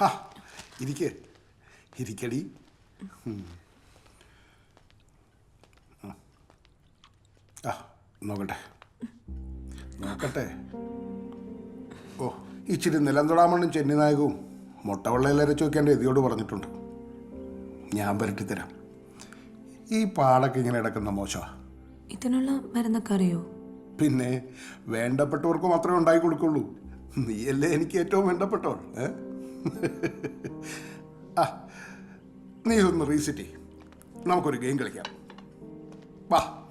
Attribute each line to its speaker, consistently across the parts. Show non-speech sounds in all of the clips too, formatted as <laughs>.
Speaker 1: ഹാ ഇരിക്ക്. ഇരിക്കടി. ആ. നോക്കട്ടെ. നോക്കട്ടെ. ഓ ഇച്ചിരി നിലം തൊടാമണ്ണും ചെന്നിനായകവും മുട്ടവെള്ളയിലരച്ച് ചോദിക്കേണ്ട എതിയോട് പറഞ്ഞിട്ടുണ്ട്. ഞാൻ പുരട്ടിത്തരാം ഈ പാടൊക്കെ ഇങ്ങനെ ഇടക്കുന്ന മോശമാണ്
Speaker 2: ഇതിനുള്ള മരുന്നൊക്കെ അറിയോ?
Speaker 1: പിന്നെ വേണ്ടപ്പെട്ടവർക്ക് മാത്രമേ ഉണ്ടായി കൊടുക്കുള്ളൂ. നീയല്ലേ എനിക്ക് ഏറ്റവും വേണ്ടപ്പെട്ടവൾ ഏ? ആ നീ ഒന്ന് റീസെറ്റ് ചെയ്യും. നമുക്കൊരു ഗെയിം കളിക്കാം. വാ.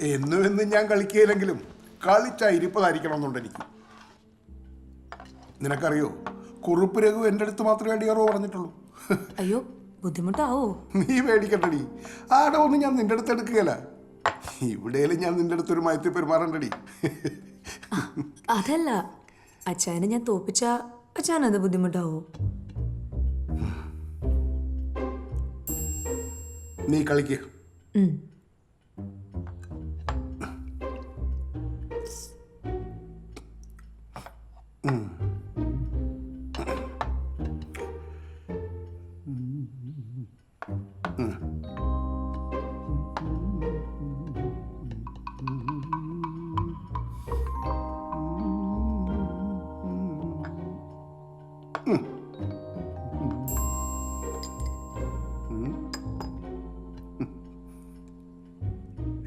Speaker 1: എന്നും എന്നും ഞാൻ കളിക്കുകയില്ലെങ്കിലും കളിച്ച ഇരിപ്പതായിരിക്കണമെന്നുണ്ട് എനിക്ക്. നിനക്കറിയോ? കുറുപ്പ് രഘു എന്റെ അടുത്ത് മാത്രമേ അടിയാറോ പറഞ്ഞിട്ടുള്ളൂ.
Speaker 2: അയ്യോ ബുദ്ധിമുട്ടാവോ?
Speaker 1: നീ പേടിക്കണ്ടടി. ആടെ ഒന്നും ഞാൻ നിന്റെ അടുത്ത് എടുക്കുകയല്ല. ഇവിടെയും ഞാൻ നിന്റെ അടുത്തൊരു മയത്തിൽ പെരുമാറണ്ടടി.
Speaker 2: അതല്ല. അച്ഛനെ ഞാൻ തോപ്പിച്ച അത് ബുദ്ധിമുട്ടാവോ?
Speaker 1: നീ കളിക്കുക
Speaker 2: ഉം.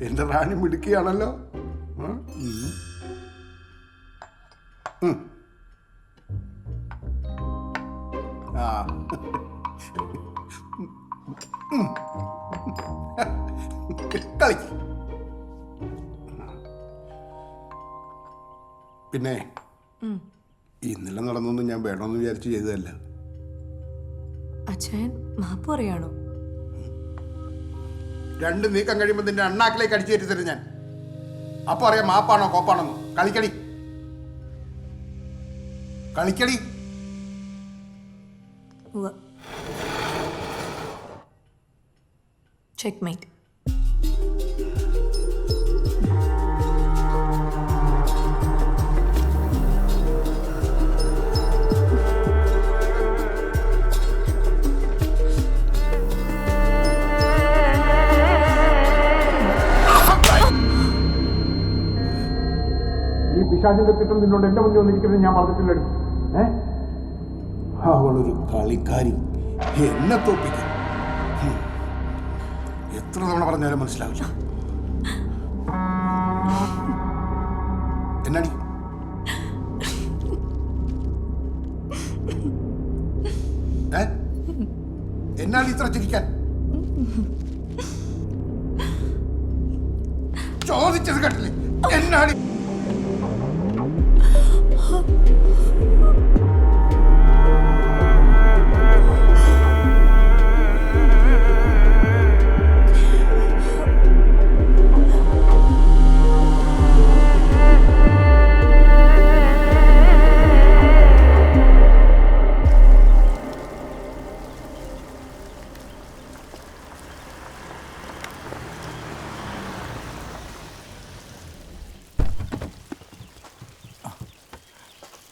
Speaker 1: എന്റെ റാണി മിടുക്കിയാണല്ലോ. ആ. കളിക്ക് പിന്നെ. ഇന്നലെ നടന്നൊന്നും ഞാൻ വേണമെന്ന് വിചാരിച്ചു ചെയ്തതല്ല
Speaker 2: അച്ഛൻ മാപ്പ് പറയാണോ
Speaker 1: രണ്ട് നീക്കം കഴിയുമ്പോൾ നിന്റെ അണ്ണാക്കിലേക്ക് അടിച്ചു കയറ്റി തരും ഞാൻ. അപ്പൊ അറിയാം മാപ്പാണോ കോപ്പാണോ കളിക്കടി. കളിക്കടി.
Speaker 2: ചെക്ക് മൈറ്റ്
Speaker 1: പിശാചിന്റെ തിട്ടം നിന്നോട് എന്റെ മുന്നിൽ വന്നിരിക്കുന്നത് ഞാൻ പറഞ്ഞിട്ടില്ലടി അവളൊരു കളിക്കാരി. എന്നെ തോപ്പിക്കും. എത്ര തവണ പറഞ്ഞാലും മനസ്സിലാവില്ല. എന്നാടി? എന്നാണ് ഇത്ര ചിരിക്കാൻ? ചോദിച്ചത് കേട്ടില്ലേ? എന്നാടി?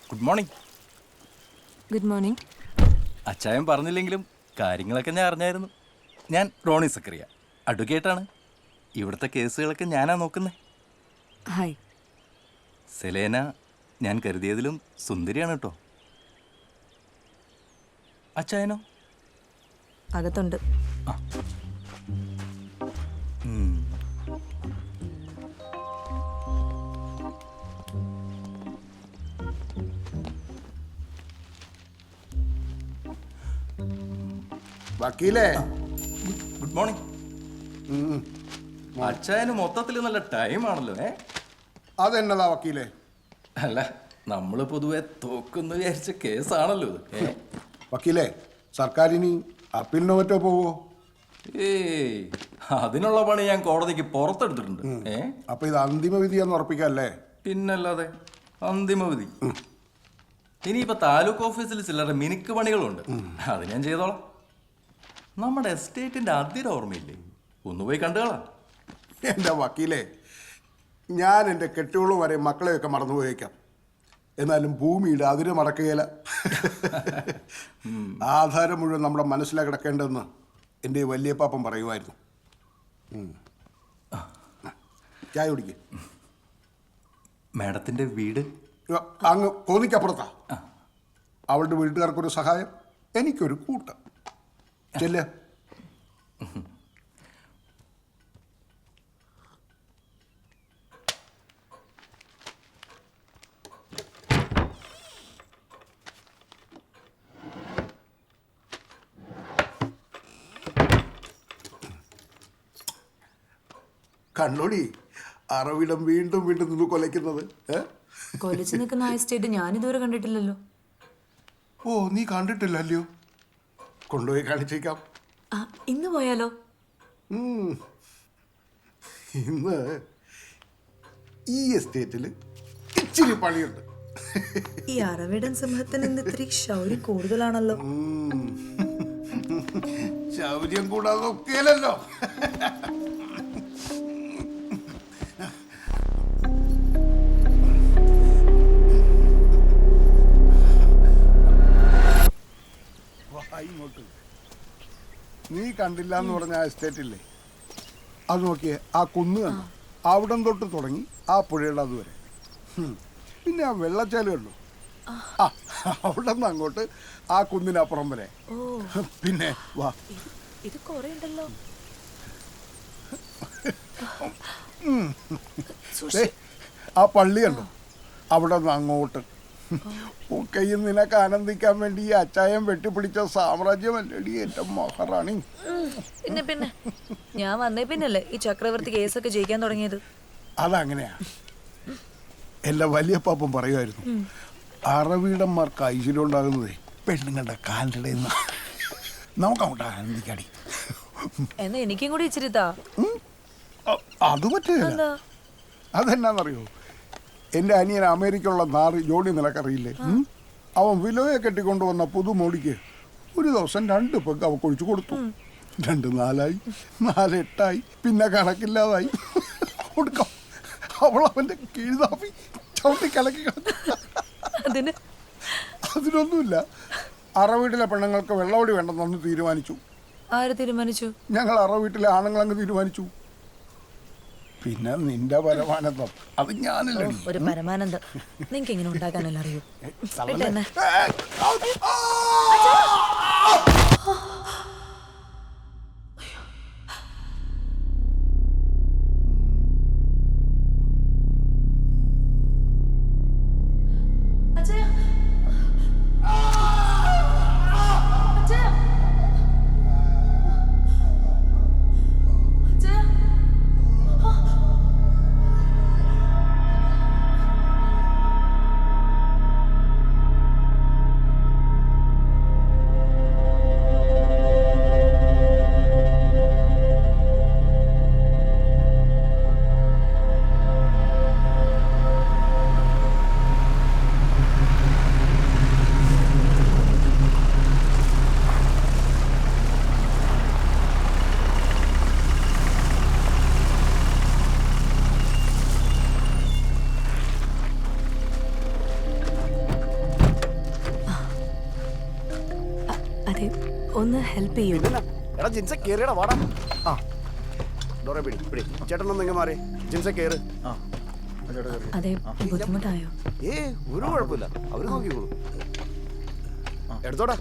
Speaker 3: ഗുഡ് മോർണിംഗ്
Speaker 2: ഗുഡ് മോർണിംഗ്
Speaker 3: അച്ചായൻ പറഞ്ഞില്ലെങ്കിലും കാര്യങ്ങളൊക്കെ ഞാൻ അറിഞ്ഞായിരുന്നു. ഞാൻ റോണി സക്കറിയ അഡ്വക്കേറ്റാണ്. ഇവിടുത്തെ കേസുകളൊക്കെ ഞാനാ നോക്കുന്നത്
Speaker 2: ഹായ്
Speaker 3: സെലേന ഞാൻ കരുതിയതിലും സുന്ദരിയാണ് കേട്ടോ അച്ചായനോ?
Speaker 2: അകത്തുണ്ട്.
Speaker 3: ഉം.
Speaker 1: വക്കീലേ
Speaker 3: ഗുഡ് മോർണിംഗ്. അച്ഛന് മൊത്തത്തിൽ നല്ല ടൈം ആണല്ലോ ഏ?
Speaker 1: അതെന്നതാ വക്കീലേ?
Speaker 3: അല്ല നമ്മൾ പൊതുവെ തോക്കുന്നു വിചാരിച്ച കേസാണല്ലോ ഇത്
Speaker 1: വക്കീലേ സർക്കാരിനി അപ്പീലിനോ മറ്റോ പോവോ?
Speaker 3: ഏയ് അതിനുള്ള പണി ഞാൻ കോടതിക്ക് പുറത്തെടുത്തിട്ടുണ്ട് ഏ?
Speaker 1: അപ്പൊ ഇത് അന്തിമ വിധിയാന്ന് ഉറപ്പിക്കല്ലേ?
Speaker 3: പിന്നല്ലാതെ അന്തിമ വിധി. ഇനിയിപ്പോ താലൂക്ക് ഓഫീസിൽ ചിലരുടെ മിനുക്ക് പണികളുണ്ട്. അത് ഞാൻ ചെയ്തോളാം. നമ്മുടെ എസ്റ്റേറ്റിന്റെ അതിര ഓർമ്മയില്ലേ? ഒന്ന് പോയി കണ്ടുകളാം.
Speaker 1: എന്റെ വക്കീലേ ഞാൻ എന്റെ കെട്ടുകളും വരെ മക്കളെയൊക്കെ മറന്നുപോയേക്കാം എന്നാലും ഭൂമിയുടെ അതിര് മറക്കുകയില്ല. ആധാരം മുഴുവൻ നമ്മുടെ മനസ്സിലാ കിടക്കേണ്ടതെന്ന് എന്റെ വലിയ പാപ്പൻ പറയുമായിരുന്നു. ചായ കുടിക്കുക
Speaker 3: മാഡത്തിന്റെ വീട്?
Speaker 1: അങ്ങ് കോന്നിക്കപ്പുറത്താ. അവളുടെ വീട്ടുകാർക്കൊരു സഹായം എനിക്കൊരു കൂട്ടം. ചെല്ല. കണ്ണൊടി അറവിടം വീണ്ടും വീണ്ടും നിന്ന് കൊലയ്ക്കുന്നത്
Speaker 2: കൊലച്ചു നിൽക്കുന്ന ആ എസ്റ്റേറ്റ് ഇതുവരെ കണ്ടിട്ടില്ലല്ലോ.
Speaker 1: ഓ നീ കണ്ടിട്ടില്ലല്ലോ കൊണ്ടുപോയി കാണിച്ചേക്കാം.
Speaker 2: ആ ഇന്ന് പോയാലോ?
Speaker 1: ഉം. ഇന്ന് ഈ എസ്റ്റേറ്റിൽ ഇച്ചിരി പണിയുണ്ട്.
Speaker 2: ഈ അറവിടൻ സിംഹത്തിന് ഇന്ന് ഇത്തിരി ശൗര്യം കൂടുതലാണല്ലോ.
Speaker 1: ഉം. ശൗര്യം കൂടാതെ ഒക്കെയല്ലോ കണ്ടില്ല എന്ന് പറഞ്ഞ ആ എസ്റ്റേറ്റ് ഇല്ലേ? അത് നോക്കിയേ ആ കുന്ന് കണ്ടു? അവിടം തൊട്ട് തുടങ്ങി ആ പുഴയുടെ അതുവരെ. പിന്നെ ആ വെള്ളച്ചാൽ കണ്ടു ആ. അവിടെ നിന്ന് അങ്ങോട്ട് ആ കുന്നിനപ്പുറം വരെ. പിന്നെ വാ.
Speaker 2: ഇത് കൊറേ ഉണ്ടല്ലോ.
Speaker 1: ആ പള്ളി കണ്ടോ? അവിടെ നിന്ന് അങ്ങോട്ട് <laughs> ഒക്കെയും നിനക്ക് ആനന്ദിക്കാൻ വേണ്ടി ഈ അച്ചായം വെട്ടിപ്പിടിച്ച സാമ്രാജ്യമല്ലടി എന്റെ മഹാറാണി.
Speaker 2: പിന്നെ പിന്നെ. ഞാൻ വന്നേ പിന്നല്ലേ ഈ ചക്രവർത്തി കേസൊക്കെ ജയിക്കാൻ തുടങ്ങിയത്?
Speaker 1: അതങ്ങനെയാ. എല്ലാ വലിയ പാപ്പം പറയുമായിരുന്നു അറവീടന്മാർക്ക് ഐശ്വര്യം ഉണ്ടാകുന്നതേ പെണ്ണുങ്ങളുടെ കാലിന്റെ ഇടയിൽ നിന്ന്. നമുക്ക് അങ്ങോട്ട് ആനന്ദിക്കാടി.
Speaker 2: എന്നാ എനിക്കും കൂടി ഇച്ചിരി താ.
Speaker 1: അത് പറ്റില്ല അതെന്നാന്നറിയോ? എന്റെ അനിയൻ അമേരിക്കയുള്ള നാറ് ജോലി നിനക്കറിയില്ലേ? ഉം? അവൻ വിലോയെ കെട്ടിക്കൊണ്ടുവന്ന പുതുമോടിക്ക് ഒരു ദിവസം രണ്ട് പെഗ് അവ കൊഴിച്ചു കൊടുത്തു. രണ്ട് നാലായി നാല് എട്ടായി പിന്നെ കണക്കില്ലാതായി. കൊടുക്കാം. അവൾ അവന്റെ കീഴ്താപ്പി ചവിട്ടി കലക്കി.
Speaker 2: അതിന്?
Speaker 1: അതിനൊന്നുമില്ല. അറവീട്ടിലെ പെണ്ണുങ്ങൾക്ക് വെള്ളവടി വേണ്ടെന്നൊന്ന് തീരുമാനിച്ചു.
Speaker 2: ആര് തീരുമാനിച്ചു?
Speaker 1: ഞങ്ങൾ അറവീട്ടിലെ ആണുങ്ങളങ്ങ് തീരുമാനിച്ചു. പിന്നെ നിന്റെ പരമാനന്ദം. അത് ഞാനല്ലേ
Speaker 2: ഒരു പരമാനന്ദം. നിങ്ങക്ക് എങ്ങനെ ഉണ്ടാക്കാനല്ല അറിയൂ? ഒന്ന് ഹെൽപ്പ് ചെയ്യൂ?
Speaker 4: എടാ ജിൻസ കേറിയടാ വാടാ. ആ. ഡോറെ പിടി പിടി. ചേട്ടൻ ഒന്ന് ഇങ്ങ് മാറി. ജിൻസ കേറ്.
Speaker 2: അതെ ബുദ്ധിമുട്ടായോ?
Speaker 4: ഏ ഒരു കുഴപ്പമില്ല. അവർ നോക്കിക്കോളൂ. എടുത്തോടാ.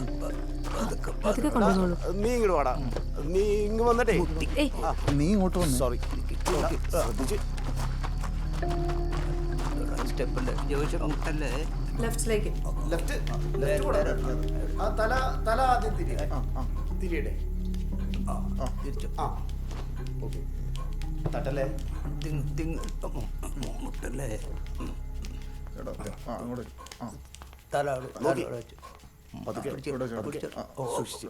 Speaker 2: അതൊക്കെ കൊണ്ടുവന്നോളൂ.
Speaker 4: നീ ഇങ്ങോട്ട് വാടാ. നീ ഇങ്ങ് വന്നിട്ടേ.
Speaker 2: ഏയ്.
Speaker 5: നീ ഇങ്ങോട്ട് വന്നു.
Speaker 4: സോറി ശ്രദ്ധിച്ച്.
Speaker 2: ലെഫ്റ്റിലേക്ക്
Speaker 4: ലെഫ്റ്റ് ലെഫ്റ്റ് കൂടെ. ആ തല തല ആദ്യം തിരിയേ തിരിയട്ടെ. ആ ഓക്കെ. തട്ടല്ലേ?
Speaker 5: എടാ, ആ, അങ്ങോട്ട് ആ.
Speaker 4: നോക്കി. പതുക്കെ പതുക്കെ സൂക്ഷിച്ച്.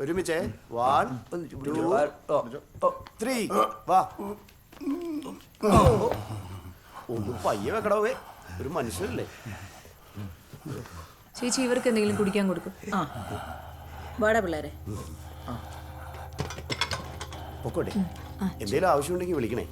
Speaker 4: ഒരുമിച്ചേ. വൺ ടു ത്രീ വാ. ഒന്ന് പയ്യെ വെക്കടവേ ഒരു മനുഷ്യനല്ലേ.
Speaker 2: ചേച്ചി ഇവർക്ക് എന്തെങ്കിലും കുടിക്കാൻ കൊടുക്കും. ആ. വാടാ പിള്ളേരെ.
Speaker 4: പൊക്കോട്ടെ. എന്തേലും ആവശ്യമുണ്ടെങ്കിൽ വിളിക്കണേ.